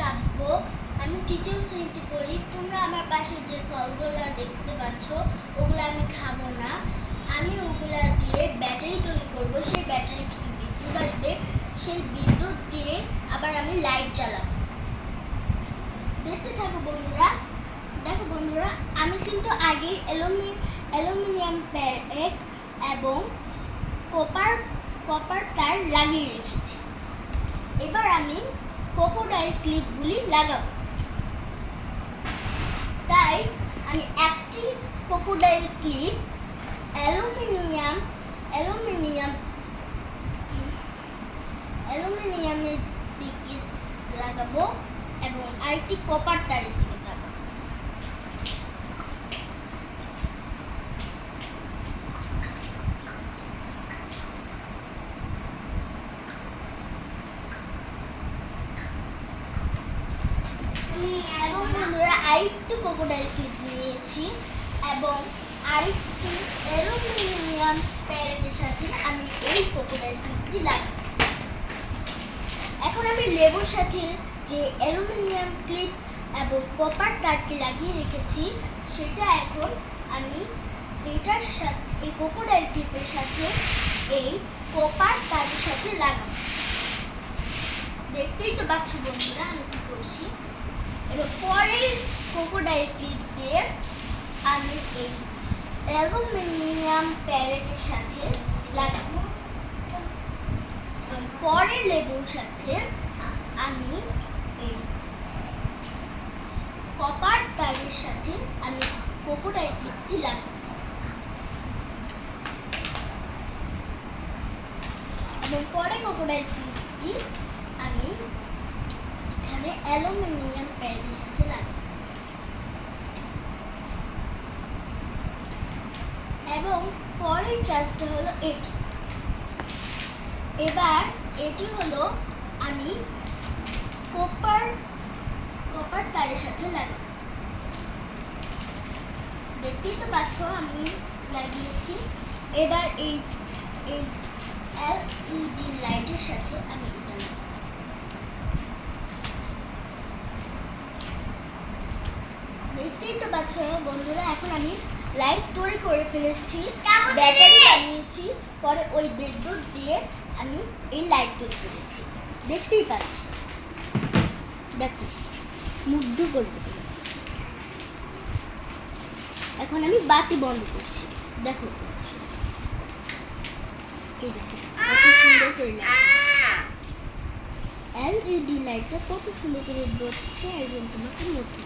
কাব্য আমি তৃতীয় শ্রেণীতে পড়ি। তোমরা আমার পাশে যে ফলগুলো দেখতে পাচ্ছ, ওগুলো আমি খাব না। আমি ওগুলা দিয়ে ব্যাটারি তৈরি করব। সেই ব্যাটারি থেকে বিদ্যুৎ আসবে। সেই বিদ্যুৎ দিয়ে আবার আমি লাইট জ্বালাবো। দেখতে থাকো বন্ধুরা। দেখো বন্ধুরা, আমি কিন্তু আগে অ্যালুমি, অ্যালুমিনিয়াম প্যাক এবং কপার কপার তার লাগিয়ে রেখেছি। এবার আমি ক্রোকোডাইল ক্লিপগুলি লাগাব তাই আমি একটি ক্রোকোডাইল ক্লিপ অ্যালুমিনিয়াম অ্যালুমিনিয়াম অ্যালুমিনিয়ামের দিকে লাগাবো এবং আরেকটি কপার তারের দিকে লাগাবো এবং বন্ধুরা আরেকটি ক্রোকোডাইল ক্লিপ নিয়েছি এবং আরেকটি অ্যালুমিনিয়াম প্যারেটের সাথে আমি এই ক্রোকোডাইল ক্লিপটি লাগাই এখন আমি লেবুর সাথে যে অ্যালুমিনিয়াম ক্লিপ এবং কপার তারটি লাগিয়ে রেখেছি, সেটা এখন আমি এটার সাথে, এই ক্রোকোডাইল ক্লিপের সাথে, এই কপার তারের সাথে লাগাবো। দেখতেই তো পাচ্ছ বন্ধুরা আমি কি করছি। পরের ক্রোকোডাইল ক্লিপ দিয়ে আমি এই অ্যালুমিনিয়াম প্যারেটের সাথে লাগাবো। পরের লেবুর সাথে আমি এই কপার তারের সাথে আমি ক্রোকোডাইল ক্লিপটি লাগাবো। এবং পরে ক্রোকোডাইল ক্লিপটি আমি এখানে অ্যালুমিনিয়াম এবং পরের চার্জটা হলো এটি। এবার এটি হলো আমি কপার কপার তারের সাথে লাগাবো। দেখতেই তো পাচ্ছ আমি লাগিয়েছি। এবার এই এই এলইডি লাইটের সাথে আমি এটা দেখতেই তো পাচ্ছ বন্ধুরা এখন আমি লাইট তৈরি করে ফেলেছি ব্যাটারি বানিয়েছি পরে ওই বিদ্যুৎ দিয়ে আমি এই লাইট তৈরি করেছি। দেখতেই পাচ্ছ। দেখো মুগ্ধ করবে। এখন আমি বাতি বন্ধ করছি। দেখো এই দেখো কত সুন্দর করে এলইডি লাইটটা কত সুন্দর করে জ্বলছে একদম তোমাকে মধ্যে